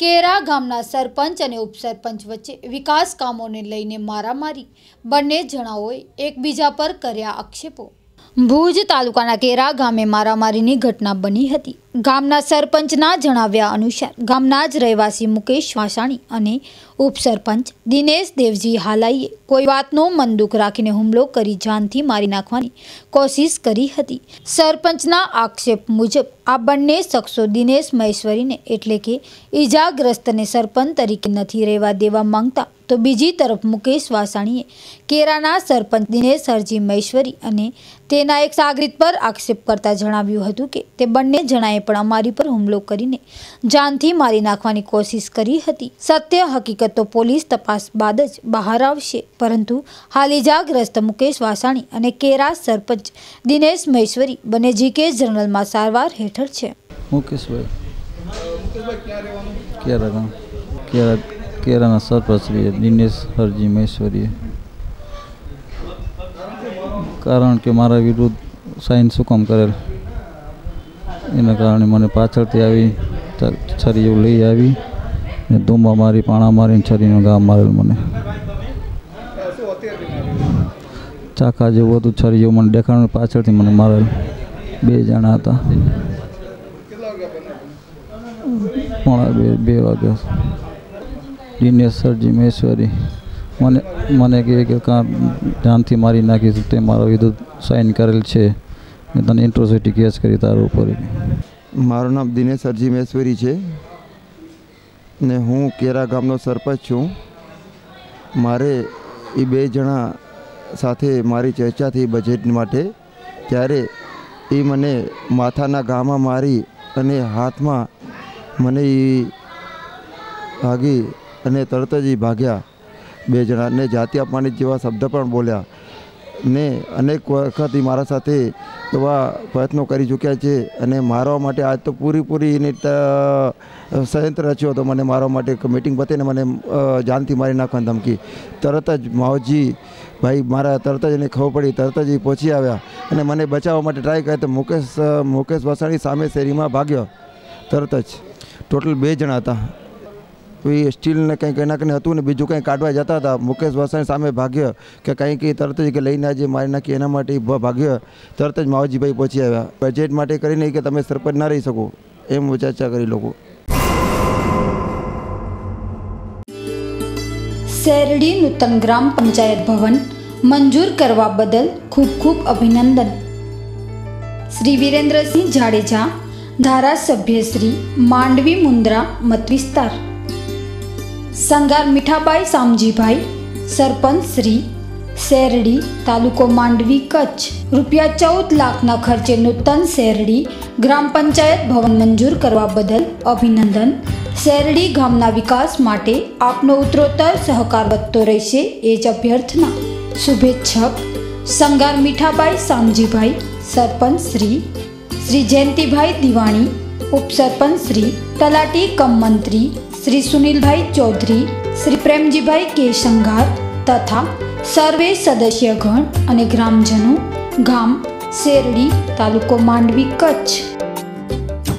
કેરા ગામના સરપંચ અને ઉપસરપંચ વચ્ચે વિકાસ કામોને લઈને મારામારી. બંને જણાઓએ એકબીજા પર કર્યા આક્ષેપો. ભુજ તાલુકાના કેરા ગામે મારામારીની ઘટના બની હતી. ગામના સરપંચના જણાવ્યા અનુસાર, ગામના જ રહેવાસી મુકેશ વાસાણી અને ઉપસરપંચ દિનેશ દેવજી હાલાઈએ કોઈ વાતનો મન દુઃખ રાખીને હુમલો કરી જાનથી મારી નાખવાની કોશિશ કરી હતી. સરપંચના આક્ષેપ મુજબ, આ બંને શખ્સો દિનેશ મહેશ્વરીને એટલે કે ઈજાગ્રસ્તને સરપંચ તરીકે નથી રહેવા દેવા માંગતા, તો બીજી તરફ મુકેશ વાસાણીએ કેરાના સરપંચ દિનેશ હરજી મહેશ્વરી અને તેના એક સાગરીત પર આક્ષેપ કરતા જણાવ્યું હતું કે, તે બંને જણાએ પણ અમારી પર હુમલો કરીને જાનથી મારી નાખવાની કોશિશ કરી હતી. સત્ય, હકીકત પોલીસ તપાસ બાદ જ બહાર આવશે. પરંતુ હાલ ઇજાગ્રસ્ત મુકેશ વાસાણી અને કેરા સરપંચ દિનેશ મહેશ્વરી બંને જીકે જનરલમાં સારવાર હેઠળ છે. દિનેશ હરજી મહેશ્વરીએ. કારણ કે મારા વિરુદ્ધ સાઇન શું કામ કરેલ? એના કારણે મને પાછળથી આવી છરીઓ લઈ આવી ને ધૂમા મારી, પાણા મારીને છરીનો ઘા મારેલ મને. ચાકા જેવું હતું છરીઓ મને દેખાણ પાછળથી મને મારેલ. બે જણા હતા. પોણા બે બે વાગ્યા. દિનેશ સરજી મહેશ્વરી મને મને કે કાં જાનથી મારી નાખીશું, તે મારો વિરુદ્ધ સાઇન કરેલ છે. મેં તને ઇન્ટ્રોસિટી કેસ કરી તારા ઉપર. મારું નામ દિનેશ અરજી મહેશ્વરી છે. ને હું કેરા ગામનો સરપંચ છું. મારે એ બે જણા સાથે મારી ચર્ચા થઈ બજેટ માટે. ત્યારે એ મને માથાના ગામાં મારી અને હાથમાં મને એ ભાગી અને તરત જ એ ભાગ્યા. બે જણા ને જાતિ અપમાનિત જેવા શબ્દ પણ બોલ્યા. ને અનેક વખત એ મારા સાથે એવા પ્રયત્નો કરી ચૂક્યા છે અને મારવા માટે આજ તો પૂરીપૂરી એની સંયંત્ર રચ્યો હતો મને મારવા માટે એક મિટિંગ પતીને મને જાનથી મારી નાખવાની ધમકી. તરત જ માવજી ભાઈ મારા તરત જ એને ખબર પડી, તરત જ એ પહોંચી આવ્યા અને મને બચાવવા માટે ટ્રાય કર્યા તો મુકેશ મુકેશ વસાણી સામે શેરીમાં ભાગ્યો. તરત જ. ટોટલ બે જણા હતા. કોઈ સ્ટીલને કંઈક એના કંઈ હતું ને બીજું કંઈ કાઢવા જતા હતા. મુકેશ વસાણી સામે ભાગ્ય કે કંઈક તરત જ કે લઈને આજે મારી નાખી. એના માટે ભાગ્ય. તરત જ માવજીભાઈ પહોંચી આવ્યા. બજેટ માટે કરીને કે તમે સરપંચ ના રહી શકો. એમ ચર્ચા કરી લોકો. શેરડી નૂતન ગ્રામ પંચાયત ભવન મંજૂર કરવા બદલ ખૂબ ખૂબ અભિનંદન. શ્રી વિરેન્દ્રસિંહ જાડેજા, ધારાસભ્ય શ્રી માંડવી મુન્દ્રા મત વિસ્તાર. સંગાર મીઠાબાઈ સામજીભાઈ, સરપંચ શ્રી શેરડી, તાલુકો માંડવી કચ્છ. રૂપિયા ચૌદ લાખના ખર્ચે નૂતન શેરડી ગ્રામ પંચાયત ભવન મંજૂર કરવા બદલ અભિનંદન. શેરડી ગામના વિકાસ માટે આપનો ઉત્તરોત્તર સહકાર વધતો રહેશે એ જ અભ્યર્થના. શુભેચ્છક. સંગાર મીઠાબાઈ સામજીભાઈ, સરપંચ શ્રી શ્રી જયંતિભાઈ દિવાણી, ઉપસરપંચ શ્રી તલાટી કમ મંત્રી શ્રી સુનિલભાઈ ચૌધરી, શ્રી પ્રેમજીભાઈ કે સંઘાર તથા સર્વે સદસ્યગણ અને ગ્રામજનો, ગામ, શેરડી તાલુકો માંડવી, કચ્છ.